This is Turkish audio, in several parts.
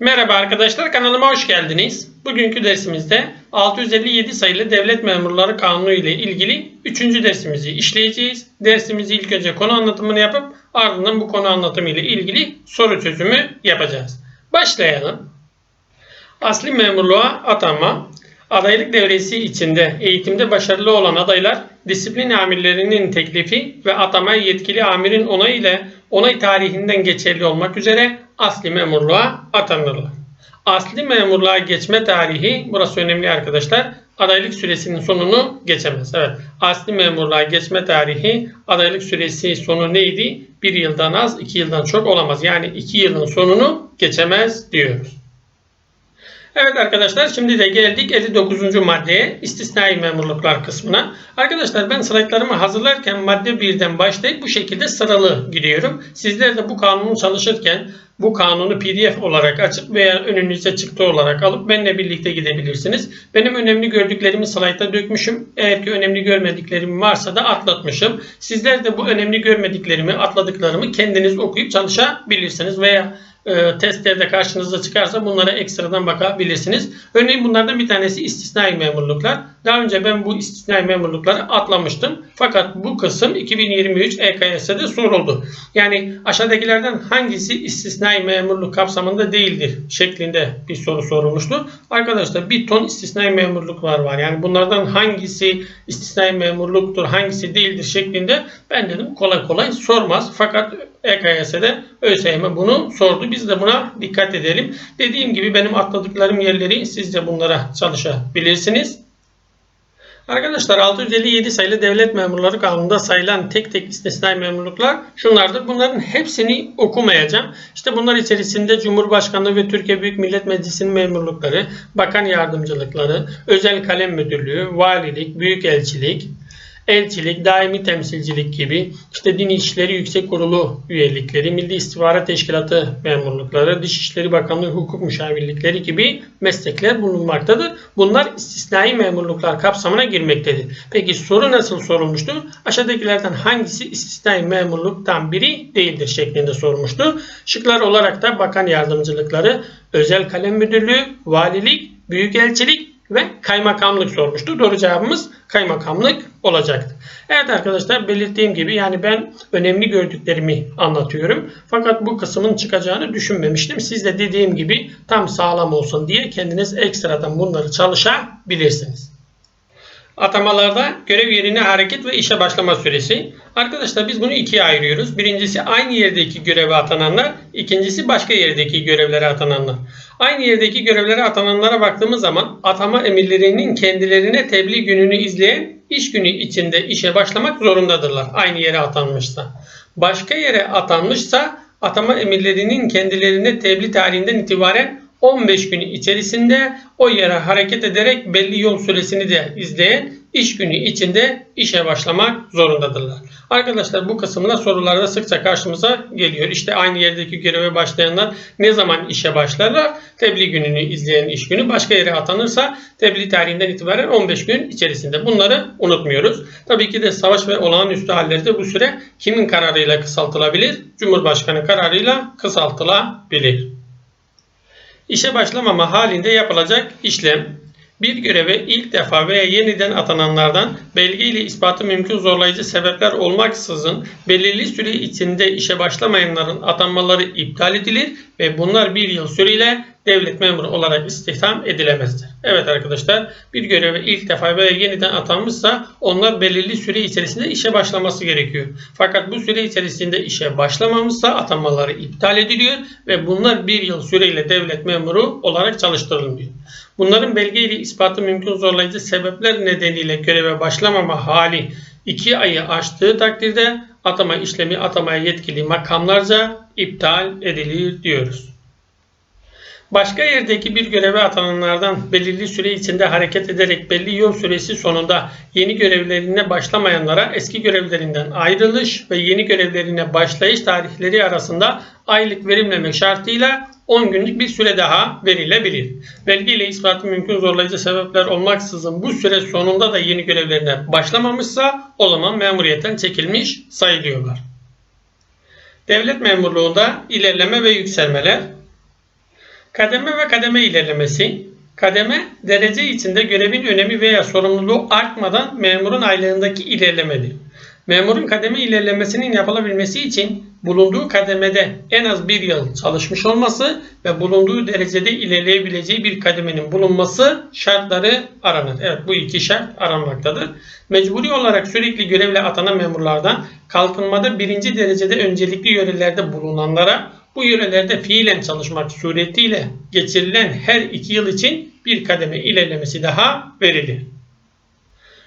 Merhaba arkadaşlar kanalıma hoş geldiniz. Bugünkü dersimizde 657 sayılı Devlet Memurları Kanunu ile ilgili 3. dersimizi işleyeceğiz. Dersimizi ilk önce konu anlatımını yapıp ardından bu konu anlatımı ile ilgili soru çözümü yapacağız. Başlayalım. Asli memurluğa atanma, adaylık devresi içinde eğitimde başarılı olan adaylar disiplin amirlerinin teklifi ve atamaya yetkili amirin onayı ile onay tarihinden geçerli olmak üzere asli memurluğa atanırlar. Asli memurluğa geçme tarihi burası önemli arkadaşlar. Adaylık süresinin sonunu geçemez. Evet. Asli memurluğa geçme tarihi adaylık süresi sonu neydi? Bir yıldan az, iki yıldan çok olamaz. Yani iki yılın sonunu geçemez diyoruz. Evet arkadaşlar şimdi de geldik 59. maddeye istisnai memurluklar kısmına. Arkadaşlar ben slaytlarımı hazırlarken madde 1'den başlayıp bu şekilde sıralı gidiyorum. Sizler de bu kanunu çalışırken bu kanunu pdf olarak açıp veya önünüze çıktı olarak alıp benimle birlikte gidebilirsiniz. Benim önemli gördüklerimi slayta dökmüşüm. Eğer ki önemli görmediklerim varsa da atlatmışım. Sizler de bu önemli görmediklerimi, atladıklarımı kendiniz okuyup çalışabilirsiniz veya e, testlerde karşınıza çıkarsa bunlara ekstradan bakabilirsiniz. Örneğin bunlardan bir tanesi istisnai memurluklar. Daha önce ben bu istisnai memurlukları atlamıştım. Fakat bu kısım 2023 EKS'de soruldu. Yani aşağıdakilerden hangisi istisnai memurluk kapsamında değildir şeklinde bir soru sorulmuştu. Arkadaşlar bir ton istisnai memurluklar var. Yani bunlardan hangisi istisnai memurluktur, hangisi değildir şeklinde ben dedim kolay kolay sormaz. Fakat EKS'de ÖSYM bunu sordu. Biz de buna dikkat edelim. Dediğim gibi benim atladıklarım yerleri siz de bunlara çalışabilirsiniz. Arkadaşlar 657 sayılı devlet memurları kanununda sayılan tek tek istisnai memurluklar şunlardır. Bunların hepsini okumayacağım. İşte bunlar içerisinde Cumhurbaşkanlığı ve Türkiye Büyük Millet Meclisi'nin memurlukları, bakan yardımcılıkları, özel kalem müdürlüğü, valilik, büyükelçilik, elçilik, daimi temsilcilik gibi işte Din İşleri Yüksek Kurulu üyelikleri, Milli İstihbarat Teşkilatı memurlukları, Dışişleri Bakanlığı hukuk müşavirlikleri gibi meslekler bulunmaktadır. Bunlar istisnai memurluklar kapsamına girmektedir. Peki soru nasıl sorulmuştu? Aşağıdakilerden hangisi istisnai memurluktan biri değildir şeklinde sormuştu. Şıklar olarak da bakan yardımcılıkları, özel kalem müdürlüğü, valilik, büyükelçilik ve kaymakamlık sormuştu. Doğru cevabımız kaymakamlık olacaktı. Evet arkadaşlar belirttiğim gibi yani ben önemli gördüklerimi anlatıyorum. Fakat bu kısmın çıkacağını düşünmemiştim. Siz de dediğim gibi tam sağlam olsun diye kendiniz ekstradan bunları çalışabilirsiniz. Atamalarda görev yerine hareket ve işe başlama süresi. Arkadaşlar biz bunu ikiye ayırıyoruz. Birincisi aynı yerdeki göreve atananlar, ikincisi başka yerdeki görevlere atananlar. Aynı yerdeki görevlere atananlara baktığımız zaman atama emirlerinin kendilerine tebliğ gününü izleyen iş günü içinde işe başlamak zorundadırlar. Aynı yere atanmışsa. Başka yere atanmışsa atama emirlerinin kendilerine tebliğ tarihinden itibaren 15 gün içerisinde o yere hareket ederek belli yol süresini de izleyen iş günü içinde işe başlamak zorundadırlar. Arkadaşlar bu kısımda sorularda sıkça karşımıza geliyor. İşte aynı yerdeki göreve başlayanlar ne zaman işe başlarlar? Tebliğ gününü izleyen iş günü başka yere atanırsa tebliğ tarihinden itibaren 15 gün içerisinde. Bunları unutmuyoruz. Tabii ki de savaş ve olağanüstü hallerde bu süre kimin kararıyla kısaltılabilir? Cumhurbaşkanı kararıyla kısaltılabilir. İşe başlamama halinde yapılacak işlem bir göreve ilk defa veya yeniden atananlardan belge ile ispatı mümkün zorlayıcı sebepler olmaksızın belirli süre içinde işe başlamayanların atanmaları iptal edilir ve bunlar bir yıl süreyle devlet memuru olarak istihdam edilemezler. Evet arkadaşlar bir göreve ilk defa veya yeniden atanmışsa onlar belirli süre içerisinde işe başlaması gerekiyor. Fakat bu süre içerisinde işe başlamamışsa atanmaları iptal ediliyor ve bunlar bir yıl süreyle devlet memuru olarak çalıştırılmıyor. Bunların belgeyle ispatı mümkün zorlayıcı sebepler nedeniyle göreve başlamama hali 2 ayı aştığı takdirde atama işlemi atamaya yetkili makamlarca iptal edilir diyoruz. Başka yerdeki bir göreve atananlardan belirli süre içinde hareket ederek belli yol süresi sonunda yeni görevlerine başlamayanlara eski görevlerinden ayrılış ve yeni görevlerine başlayış tarihleri arasında aylık verimlemek şartıyla 10 günlük bir süre daha verilebilir. Belge ile ispatı mümkün zorlayıcı sebepler olmaksızın bu süre sonunda da yeni görevlerine başlamamışsa o zaman memuriyetten çekilmiş sayılıyorlar. Devlet memurluğunda ilerleme ve yükselmeler Kademe ve kademe ilerlemesi. Kademe, derece içinde görevin önemi veya sorumluluğu artmadan memurun aylığındaki ilerlemedir. Memurun kademe ilerlemesinin yapılabilmesi için bulunduğu kademede en az bir yıl çalışmış olması ve bulunduğu derecede ilerleyebileceği bir kademenin bulunması şartları aranır. Evet bu iki şart aranmaktadır. Mecburi olarak sürekli görevle atanan memurlardan kalkınmada birinci derecede öncelikli yörelerde bulunanlara bu yörelerde fiilen çalışmak suretiyle geçirilen her iki yıl için bir kademe ilerlemesi daha verilir.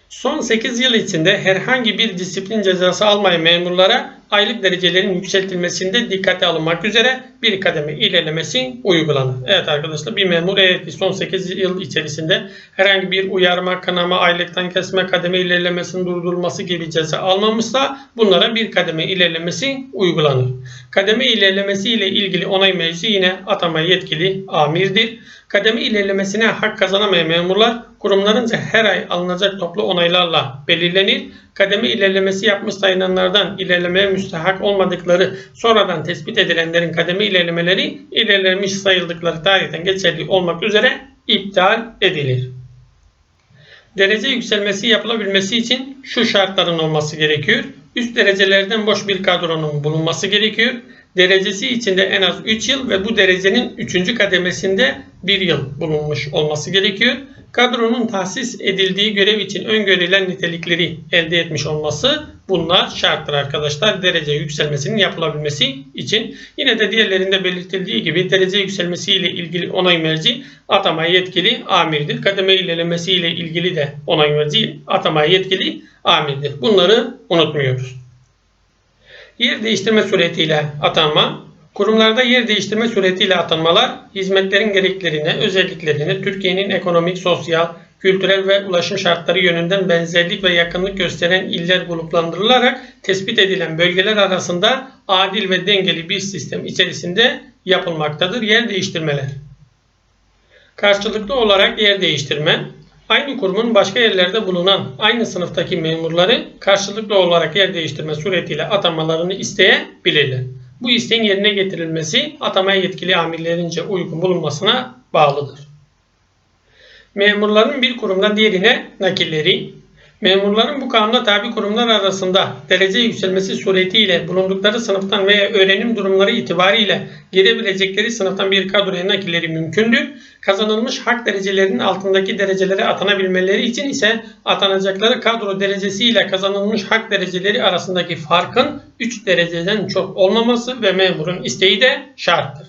Son 8 yıl içinde herhangi bir disiplin cezası almayan memurlara aylık derecelerin yükseltilmesinde dikkate alınmak üzere bir kademe ilerlemesi uygulanır. Evet arkadaşlar bir memur eğer ki son 8 yıl içerisinde herhangi bir uyarma, kınama, aylıktan kesme, kademe ilerlemesinin durdurulması gibi ceza almamışsa bunlara bir kademe ilerlemesi uygulanır. Kademe ilerlemesi ile ilgili onay meclisi yine atama yetkili amirdir. Kademe ilerlemesine hak kazanamayan memurlar kurumlarınca her ay alınacak toplu onaylarla belirlenir. Kademe ilerlemesi yapmış sayılanlardan ilerlemeye müstahak olmadıkları sonradan tespit edilenlerin kademe ilerlemeleri ilerlemiş sayıldıkları tarihten geçerli olmak üzere iptal edilir. Derece yükselmesi yapılabilmesi için şu şartların olması gerekiyor. Üst derecelerden boş bir kadronun bulunması gerekiyor. Derecesi içinde en az 3 yıl ve bu derecenin 3. kademesinde 1 yıl bulunmuş olması gerekiyor. Kadronun tahsis edildiği görev için öngörülen nitelikleri elde etmiş olması bunlar şarttır arkadaşlar. Derece yükselmesinin yapılabilmesi için. Yine de diğerlerinde belirtildiği gibi derece yükselmesi ile ilgili onay merci atama yetkili amirdir. Kademe ilerlemesi ile ilgili de onay merci atama yetkili amirdir. Bunları unutmuyoruz. Yer değiştirme suretiyle atanma, kurumlarda yer değiştirme suretiyle atanmalar, hizmetlerin gereklerine, özelliklerine, Türkiye'nin ekonomik, sosyal, kültürel ve ulaşım şartları yönünden benzerlik ve yakınlık gösteren iller gruplandırılarak tespit edilen bölgeler arasında adil ve dengeli bir sistem içerisinde yapılmaktadır yer değiştirmeler. Karşılıklı olarak yer değiştirme, aynı kurumun başka yerlerde bulunan aynı sınıftaki memurları karşılıklı olarak yer değiştirme suretiyle atamalarını isteyebilirler. Bu isteğin yerine getirilmesi atamaya yetkili amirlerince uygun bulunmasına bağlıdır. Memurların bir kurumdan diğerine nakilleri, memurların bu kanuna tabi kurumlar arasında derece yükselmesi suretiyle bulundukları sınıftan veya öğrenim durumları itibariyle girebilecekleri sınıftan bir kadroya nakilleri mümkündür. Kazanılmış hak derecelerinin altındaki derecelere atanabilmeleri için ise atanacakları kadro derecesi ile kazanılmış hak dereceleri arasındaki farkın 3 dereceden çok olmaması ve memurun isteği de şarttır.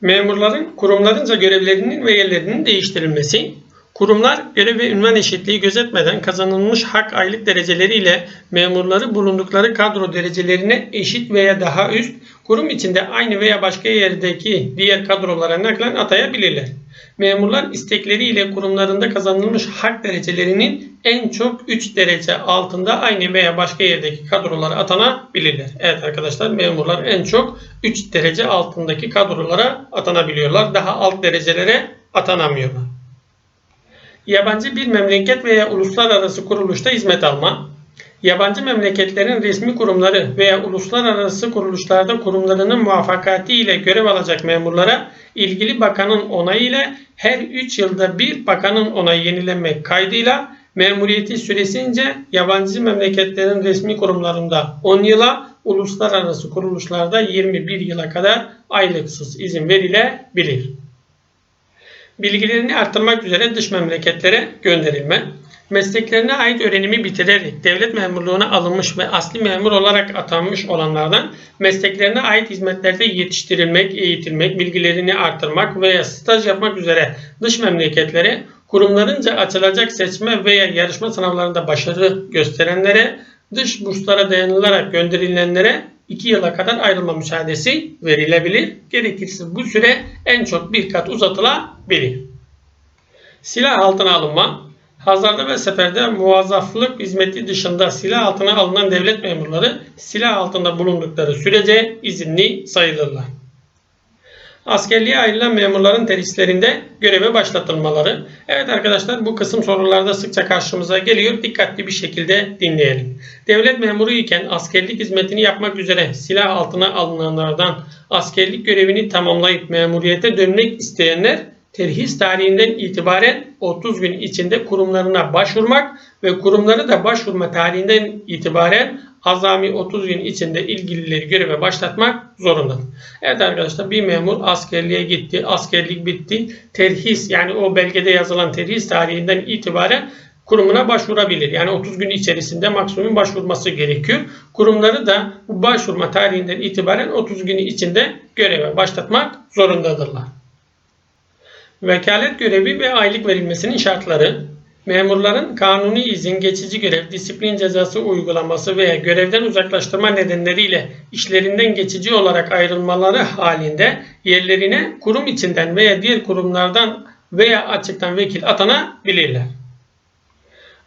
Memurların kurumlarınca görevlerinin ve yerlerinin değiştirilmesi, kurumlar görev ve ünvan eşitliği gözetmeden kazanılmış hak aylık dereceleriyle memurları bulundukları kadro derecelerine eşit veya daha üst, kurum içinde aynı veya başka yerdeki diğer kadrolara naklen atayabilirler. Memurlar istekleriyle kurumlarında kazanılmış hak derecelerinin en çok 3 derece altında aynı veya başka yerdeki kadrolara atanabilirler. Evet arkadaşlar memurlar en çok 3 derece altındaki kadrolara atanabiliyorlar. Daha alt derecelere atanamıyorlar. Yabancı bir memleket veya uluslararası kuruluşta hizmet alma, yabancı memleketlerin resmi kurumları veya uluslararası kuruluşlarda kurumlarının muvaffakati ile görev alacak memurlara ilgili bakanın onayı ile her 3 yılda bir bakanın onayı yenilenmek kaydıyla memuriyeti süresince yabancı memleketlerin resmi kurumlarında 10 yıla, uluslararası kuruluşlarda 21 yıla kadar aylıksız izin verilebilir. Bilgilerini arttırmak üzere dış memleketlere gönderilme, mesleklerine ait öğrenimi bitirerek devlet memurluğuna alınmış ve asli memur olarak atanmış olanlardan mesleklerine ait hizmetlerde yetiştirilmek, eğitilmek, bilgilerini artırmak veya staj yapmak üzere dış memleketlere kurumlarınca açılacak seçme veya yarışma sınavlarında başarı gösterenlere, dış burslara dayanılarak gönderilenlere 2 yıla kadar ayrılma müsaadesi verilebilir. Gerekirse bu süre en çok bir kat uzatılabilir. Silah altına alınma, Hazarda ve seferde muvazzaflık hizmeti dışında silah altına alınan devlet memurları silah altında bulundukları sürece izinli sayılırlar. Askerliğe ayrılan memurların terhislerinde göreve başlatılmaları. Evet arkadaşlar bu kısım sorularda sıkça karşımıza geliyor. Dikkatli bir şekilde dinleyelim. Devlet memuru iken askerlik hizmetini yapmak üzere silah altına alınanlardan askerlik görevini tamamlayıp memuriyete dönmek isteyenler terhis tarihinden itibaren 30 gün içinde kurumlarına başvurmak ve kurumları da başvurma tarihinden itibaren azami 30 gün içinde ilgilileri göreve başlatmak zorundadır. Evet arkadaşlar bir memur askerliğe gitti, askerlik bitti. Terhis yani o belgede yazılan terhis tarihinden itibaren kurumuna başvurabilir. Yani 30 gün içerisinde maksimum başvurması gerekiyor. Kurumları da bu başvurma tarihinden itibaren 30 gün içinde göreve başlatmak zorundadırlar. Vekalet görevi ve aylık verilmesinin şartları Memurların kanuni izin, geçici görev, disiplin cezası uygulaması veya görevden uzaklaştırma nedenleriyle işlerinden geçici olarak ayrılmaları halinde yerlerine kurum içinden veya diğer kurumlardan veya açıktan vekil atanabilirler.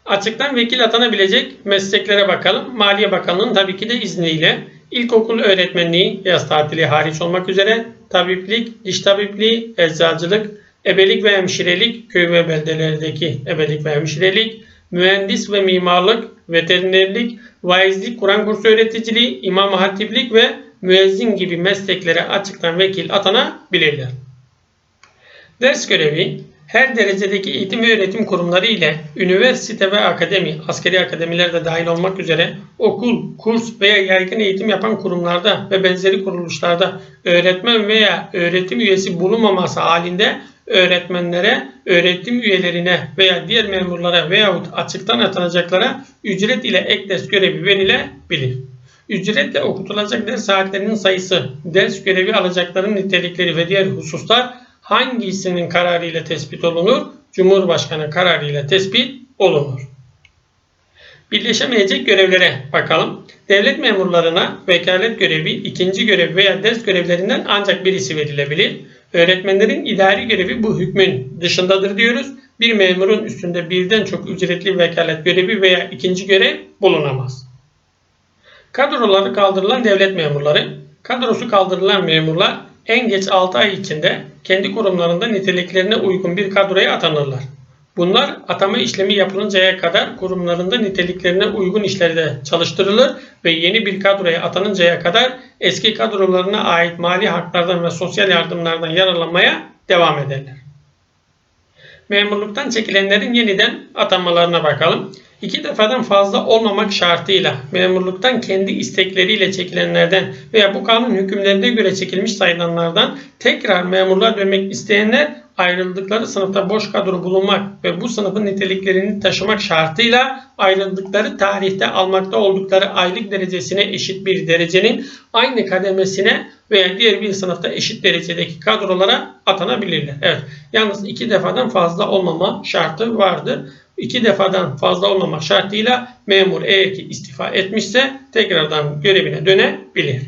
Açıktan vekil atanabilecek mesleklere bakalım. Maliye Bakanlığı'nın tabii ki de izniyle ilkokul öğretmenliği yaz tatili hariç olmak üzere tabiplik, diş tabipliği, eczacılık, ebelik ve hemşirelik, köy ve beldelerdeki ebelik ve hemşirelik, mühendis ve mimarlık, veterinerlik, vaizlik, Kur'an kursu öğreticiliği, imam hatiplik ve müezzin gibi mesleklere açıktan vekil atanabilirler. Ders görevi her derecedeki eğitim ve öğretim kurumları ile üniversite ve akademi, askeri akademiler de dahil olmak üzere okul, kurs veya yaygın eğitim yapan kurumlarda ve benzeri kuruluşlarda öğretmen veya öğretim üyesi bulunmaması halinde öğretmenlere, öğretim üyelerine veya diğer memurlara veyahut açıktan atanacaklara ücret ile ek ders görevi verilebilir. Ücretle okutulacak ders saatlerinin sayısı, ders görevi alacakların nitelikleri ve diğer hususlar hangisinin kararı ile tespit olunur? Cumhurbaşkanı kararı ile tespit olunur. Birleşemeyecek görevlere bakalım. Devlet memurlarına vekalet görevi, ikinci görev veya ders görevlerinden ancak birisi verilebilir. Öğretmenlerin idari görevi bu hükmün dışındadır diyoruz. Bir memurun üstünde birden çok ücretli vekalet görevi veya ikinci görev bulunamaz. Kadroları kaldırılan devlet memurları. Kadrosu kaldırılan memurlar en geç 6 ay içinde kendi kurumlarında niteliklerine uygun bir kadroya atanırlar. Bunlar atama işlemi yapılıncaya kadar kurumlarında niteliklerine uygun işlerde çalıştırılır ve yeni bir kadroya atanıncaya kadar eski kadrolarına ait mali haklardan ve sosyal yardımlardan yararlanmaya devam ederler. Memurluktan çekilenlerin yeniden atanmalarına bakalım. İki defadan fazla olmamak şartıyla memurluktan kendi istekleriyle çekilenlerden veya bu kanun hükümlerine göre çekilmiş sayılanlardan tekrar memurluğa dönmek isteyenler ayrıldıkları sınıfta boş kadro bulunmak ve bu sınıfın niteliklerini taşımak şartıyla ayrıldıkları tarihte almakta oldukları aylık derecesine eşit bir derecenin aynı kademesine veya diğer bir sınıfta eşit derecedeki kadrolara atanabilirler. Evet. Yalnız iki defadan fazla olmama şartı vardır. İki defadan fazla olmamak şartıyla memur eğer ki istifa etmişse tekrardan görevine dönebilir.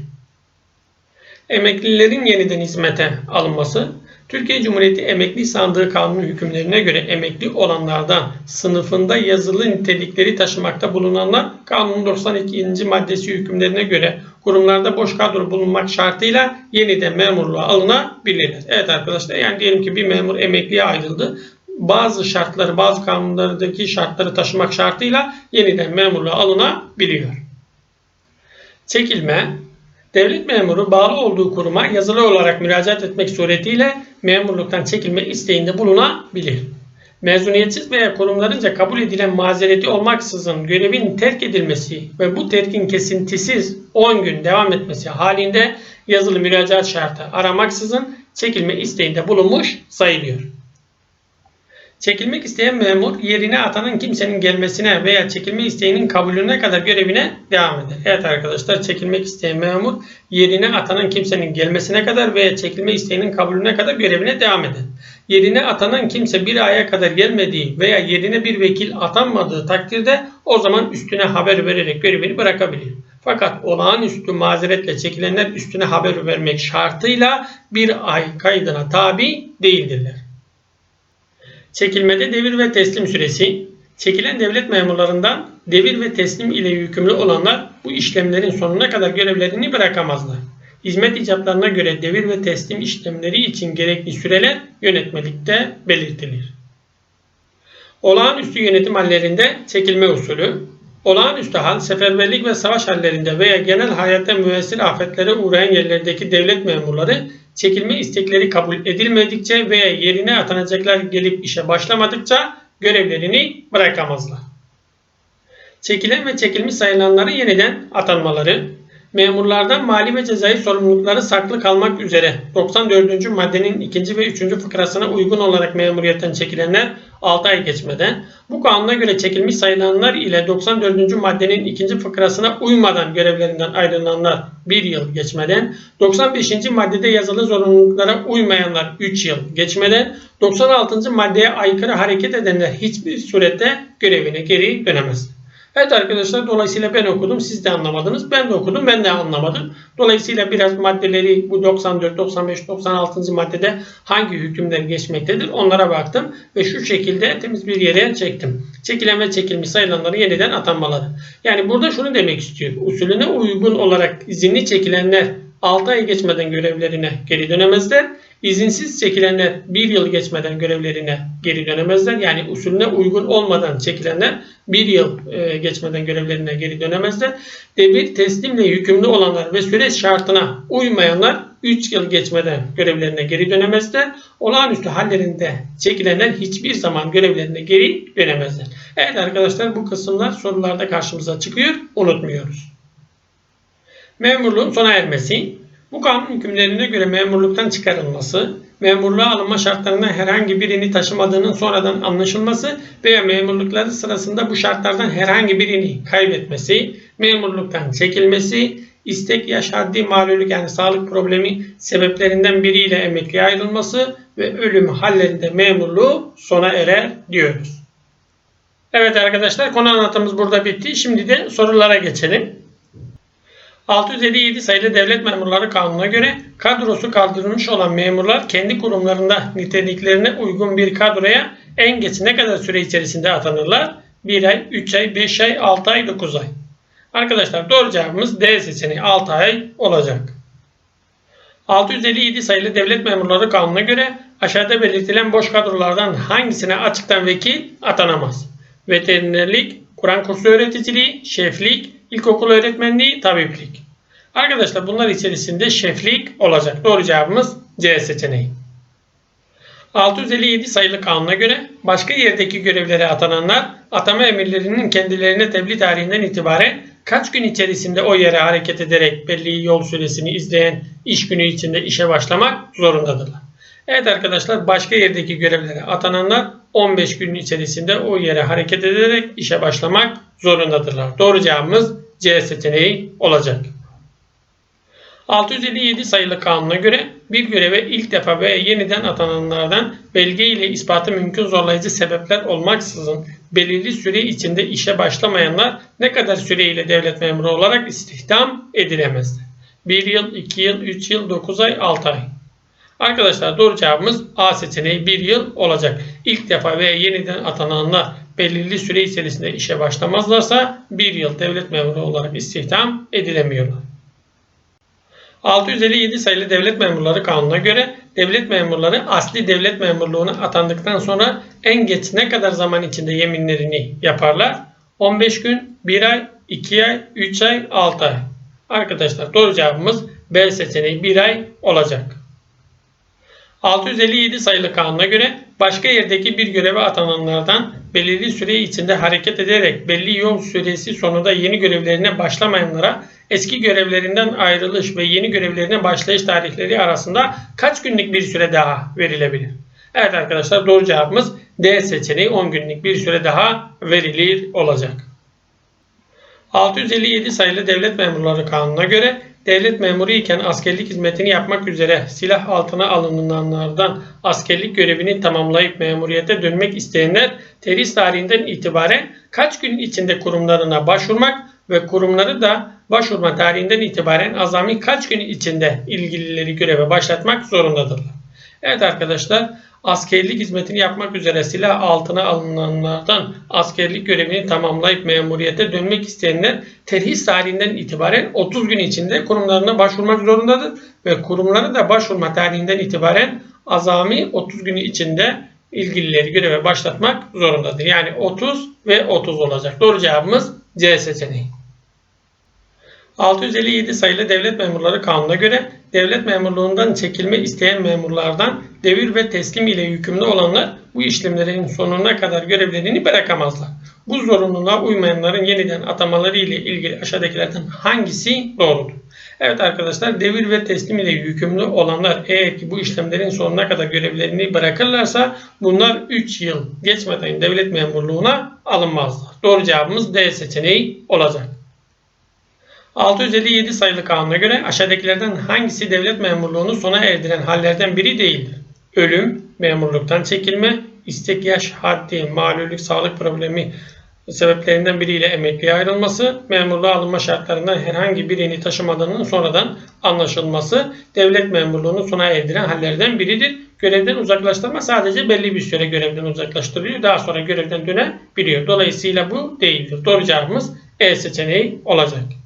Emeklilerin yeniden hizmete alınması Türkiye Cumhuriyeti Emekli Sandığı Kanunu hükümlerine göre emekli olanlardan sınıfında yazılı nitelikleri taşımakta bulunanlar kanunun 92. maddesi hükümlerine göre kurumlarda boş kadro bulunmak şartıyla yeniden memurluğa alınabilirler. Evet arkadaşlar yani diyelim ki bir memur emekliye ayrıldı. Bazı şartları, bazı kanunlardaki şartları taşımak şartıyla yeniden memurluğa alınabiliyor. Çekilme, Devlet memuru bağlı olduğu kuruma yazılı olarak müracaat etmek suretiyle memurluktan çekilme isteğinde bulunabilir. Mezuniyetsiz veya kurumlarınca kabul edilen mazereti olmaksızın görevin terk edilmesi ve bu terkin kesintisiz 10 gün devam etmesi halinde yazılı müracaat şartı aramaksızın çekilme isteğinde bulunmuş sayılıyor. Çekilmek isteyen memur yerine atanan kimsenin gelmesine veya çekilme isteğinin kabulüne kadar görevine devam eder. Evet arkadaşlar çekilmek isteyen memur yerine atanan kimsenin gelmesine kadar veya çekilme isteğinin kabulüne kadar görevine devam eder. Yerine atanan kimse bir aya kadar gelmediği veya yerine bir vekil atanmadığı takdirde o zaman üstüne haber vererek görevini bırakabilir. Fakat olağanüstü mazeretle çekilenler üstüne haber vermek şartıyla bir ay kaydına tabi değildirler. Çekilmede devir ve teslim süresi. Çekilen devlet memurlarından devir ve teslim ile yükümlü olanlar bu işlemlerin sonuna kadar görevlerini bırakamazlar. hizmet icaplarına göre devir ve teslim işlemleri için gerekli süreler yönetmelikte belirtilir. Olağanüstü yönetim hallerinde çekilme usulü, olağanüstü hal, seferberlik ve savaş hallerinde veya genel hayatta müessir afetlere uğrayan yerlerdeki devlet memurları çekilme istekleri kabul edilmedikçe veya yerine atanacaklar gelip işe başlamadıkça görevlerini bırakamazlar. Çekilen ve çekilmiş sayılanları yeniden atanmaları, memurlardan mali ve cezai sorumlulukları saklı kalmak üzere 94. maddenin 2. ve 3. fıkrasına uygun olarak memuriyetten çekilenler 6 ay geçmeden, bu kanuna göre çekilmiş sayılanlar ile 94. maddenin 2. fıkrasına uymadan görevlerinden ayrılanlar 1 yıl geçmeden, 95. maddede yazılı zorunluluklara uymayanlar 3 yıl geçmeden, 96. maddeye aykırı hareket edenler hiçbir surette görevine geri dönemez. Evet arkadaşlar dolayısıyla ben okudum siz de anlamadınız. Ben de okudum ben de anlamadım. Dolayısıyla biraz maddeleri bu 94, 95, 96. maddede hangi hükümler geçmektedir onlara baktım. Ve şu şekilde temiz bir yere çektim. Çekilen ve çekilmiş sayılanları yeniden atanmaları. Yani burada şunu demek istiyor. Usulüne uygun olarak izinli çekilenler 6 ay geçmeden görevlerine geri dönemezler. İzinsiz çekilenler 1 yıl geçmeden görevlerine geri dönemezler. Yani usulüne uygun olmadan çekilenler 1 yıl e, geçmeden görevlerine geri dönemezler. Devir teslimle yükümlü olanlar ve süreç şartına uymayanlar 3 yıl geçmeden görevlerine geri dönemezler. Olağanüstü hallerinde çekilenler hiçbir zaman görevlerine geri dönemezler. Evet arkadaşlar bu kısımlar sorularda karşımıza çıkıyor. Unutmuyoruz. Memurluğun sona ermesi, bu kanun hükümlerine göre memurluktan çıkarılması, memurluğa alınma şartlarından herhangi birini taşımadığının sonradan anlaşılması veya memurlukları sırasında bu şartlardan herhangi birini kaybetmesi, memurluktan çekilmesi, istek, yaş haddi, malulük yani sağlık problemi sebeplerinden biriyle emekliye ayrılması ve ölüm hallerinde memurluğu sona erer diyoruz. Evet arkadaşlar konu anlatımız burada bitti. Şimdi de sorulara geçelim. 657 sayılı devlet memurları kanununa göre kadrosu kaldırılmış olan memurlar kendi kurumlarında niteliklerine uygun bir kadroya en geç ne kadar süre içerisinde atanırlar? 1 ay, 3 ay, 5 ay, 6 ay, 9 ay. Arkadaşlar doğru cevabımız D seçeneği 6 ay olacak. 657 sayılı devlet memurları kanununa göre aşağıda belirtilen boş kadrolardan hangisine açıktan vekil atanamaz? Veterinerlik, Kur'an kursu öğreticiliği, şeflik, ilkokul öğretmenliği, tabiplik. Arkadaşlar bunlar içerisinde şeflik olacak. Doğru cevabımız C seçeneği. 657 sayılı kanuna göre başka yerdeki görevlere atananlar atama emirlerinin kendilerine tebliğ tarihinden itibaren kaç gün içerisinde o yere hareket ederek belli yol süresini izleyen iş günü içinde işe başlamak zorundadırlar. Evet arkadaşlar başka yerdeki görevlere atananlar 15 gün içerisinde o yere hareket ederek işe başlamak zorundadırlar. Doğru cevabımız C seçeneği olacak. 657 sayılı kanuna göre bir göreve ilk defa veya yeniden atananlardan belge ile ispatı mümkün zorlayıcı sebepler olmaksızın belirli süre içinde işe başlamayanlar ne kadar süreyle devlet memuru olarak istihdam edilemezler. 1 yıl, 2 yıl, 3 yıl, 9 ay, 6 ay. Arkadaşlar doğru cevabımız A seçeneği 1 yıl olacak. İlk defa veya yeniden atananlar belirli süre içerisinde işe başlamazlarsa 1 yıl devlet memuru olarak istihdam edilemiyorlar. 657 sayılı devlet memurları kanununa göre devlet memurları asli devlet memurluğuna atandıktan sonra en geç ne kadar zaman içinde yeminlerini yaparlar? 15 gün, 1 ay, 2 ay, 3 ay, 6 ay. Arkadaşlar doğru cevabımız B seçeneği 1 ay olacak. 657 sayılı kanuna göre başka yerdeki bir göreve atananlardan belirli süre içinde hareket ederek belli yol süresi sonunda yeni görevlerine başlamayanlara eski görevlerinden ayrılış ve yeni görevlerine başlayış tarihleri arasında kaç günlük bir süre daha verilebilir? Evet arkadaşlar doğru cevabımız D seçeneği 10 günlük bir süre daha verilir olacak. 657 sayılı devlet memurları kanununa göre devlet memuru iken askerlik hizmetini yapmak üzere silah altına alınanlardan askerlik görevini tamamlayıp memuriyete dönmek isteyenler terhis tarihinden itibaren kaç gün içinde kurumlarına başvurmak ve kurumları da başvurma tarihinden itibaren azami kaç gün içinde ilgilileri göreve başlatmak zorundadırlar. Evet arkadaşlar askerlik hizmetini yapmak üzere silah altına alınanlardan askerlik görevini tamamlayıp memuriyete dönmek isteyenler terhis tarihinden itibaren 30 gün içinde kurumlarına başvurmak zorundadır ve kurumları da başvurma tarihinden itibaren azami 30 günü içinde ilgilileri göreve başlatmak zorundadır. Yani 30 ve 30 olacak. Doğru cevabımız C seçeneği. 657 sayılı devlet memurları kanuna göre devlet memurluğundan çekilme isteyen memurlardan devir ve teslim ile yükümlü olanlar bu işlemlerin sonuna kadar görevlerini bırakamazlar. Bu zorunluluğa uymayanların yeniden atamaları ile ilgili aşağıdakilerden hangisi doğrudur? Evet arkadaşlar devir ve teslim ile yükümlü olanlar eğer ki bu işlemlerin sonuna kadar görevlerini bırakırlarsa bunlar 3 yıl geçmeden devlet memurluğuna alınmazlar. Doğru cevabımız D seçeneği olacak. 657 sayılı kanuna göre aşağıdakilerden hangisi devlet memurluğunu sona erdiren hallerden biri değildir? Ölüm, memurluktan çekilme, istek yaş haddi, malulük, sağlık problemi sebeplerinden biriyle emekliye ayrılması, memurluğa alınma şartlarından herhangi birini taşımadığının sonradan anlaşılması, devlet memurluğunu sona erdiren hallerden biridir. Görevden uzaklaştırma sadece belli bir süre görevden uzaklaştırılıyor. Daha sonra görevden dönebiliyor. Dolayısıyla bu değildir. Doğru cevabımız E seçeneği olacak.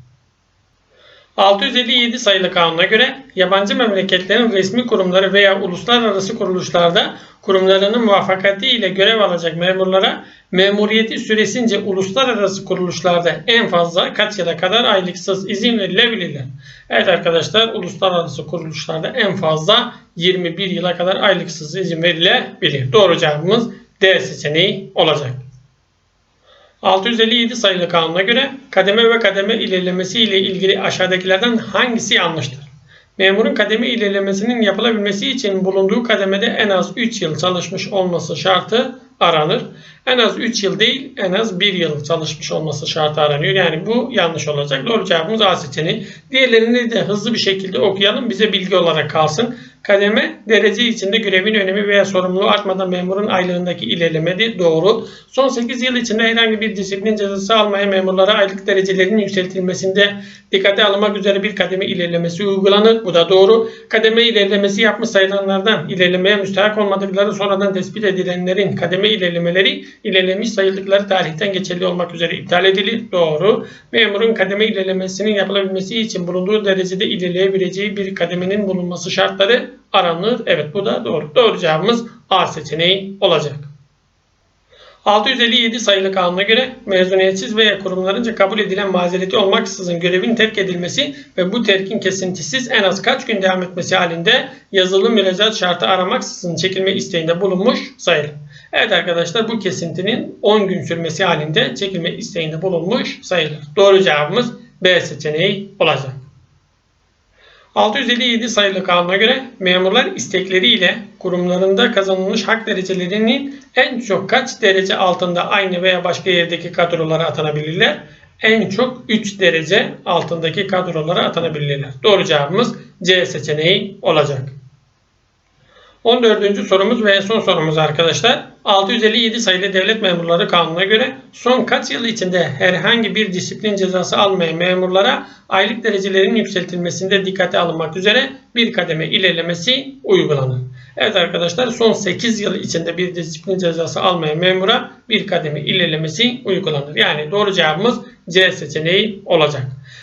657 sayılı kanuna göre yabancı memleketlerin resmi kurumları veya uluslararası kuruluşlarda kurumlarının muvaffakati ile görev alacak memurlara memuriyeti süresince uluslararası kuruluşlarda en fazla kaç yıla kadar aylıksız izin verilebilirler. Evet arkadaşlar uluslararası kuruluşlarda en fazla 21 yıla kadar aylıksız izin verilebilir. Doğru cevabımız D seçeneği olacak. 657 sayılı kanuna göre kademe ve kademe ilerlemesi ile ilgili aşağıdakilerden hangisi yanlıştır? Memurun kademe ilerlemesinin yapılabilmesi için bulunduğu kademede en az 3 yıl çalışmış olması şartı aranır. En az 3 yıl değil en az 1 yıl çalışmış olması şartı aranıyor. Yani bu yanlış olacak. Doğru cevabımız A seçeneği. Diğerlerini de hızlı bir şekilde okuyalım. Bize bilgi olarak kalsın. Kademe derece içinde görevin önemi veya sorumluluğu artmadan memurun aylığındaki ilerlemedir. Doğru. Son 8 yıl içinde herhangi bir disiplin cezası almayan memurlara aylık derecelerinin yükseltilmesinde dikkate alınmak üzere bir kademe ilerlemesi uygulanır. Bu da doğru. Kademe ilerlemesi yapmış sayılanlardan ilerlemeye müstahak olmadıkları sonradan tespit edilenlerin kademe ilerlemeleri ilerlemiş sayıldıkları tarihten geçerli olmak üzere iptal edilir. Doğru. Memurun kademe ilerlemesinin yapılabilmesi için bulunduğu derecede ilerleyebileceği bir kademenin bulunması şartları aranır. Evet bu da doğru. Doğru cevabımız A seçeneği olacak. 657 sayılı kanuna göre mezuniyetsiz veya kurumlarınca kabul edilen mazereti olmaksızın görevin terk edilmesi ve bu terkin kesintisiz en az kaç gün devam etmesi halinde yazılı müracaat şartı aramaksızın çekilme isteğinde bulunmuş sayılır. Evet arkadaşlar bu kesintinin 10 gün sürmesi halinde çekilme isteğinde bulunmuş sayılır. Doğru cevabımız B seçeneği olacak. 657 sayılı kanuna göre memurlar istekleriyle kurumlarında kazanılmış hak derecelerinin en çok kaç derece altında aynı veya başka yerdeki kadrolara atanabilirler? En çok 3 derece altındaki kadrolara atanabilirler. Doğru cevabımız C seçeneği olacak. 14. sorumuz ve son sorumuz arkadaşlar. 657 sayılı devlet memurları kanununa göre son kaç yıl içinde herhangi bir disiplin cezası almayan memurlara aylık derecelerin yükseltilmesinde dikkate alınmak üzere bir kademe ilerlemesi uygulanır. Evet arkadaşlar son 8 yıl içinde bir disiplin cezası almayan memura bir kademe ilerlemesi uygulanır. Yani doğru cevabımız C seçeneği olacak.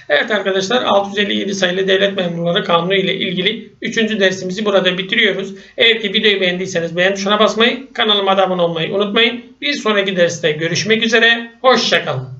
Evet arkadaşlar 657 sayılı devlet memurları kanunu ile ilgili 3. dersimizi burada bitiriyoruz. Eğer ki videoyu beğendiyseniz beğen tuşuna basmayı, kanalıma abone olmayı unutmayın. Bir sonraki derste görüşmek üzere. Hoşçakalın.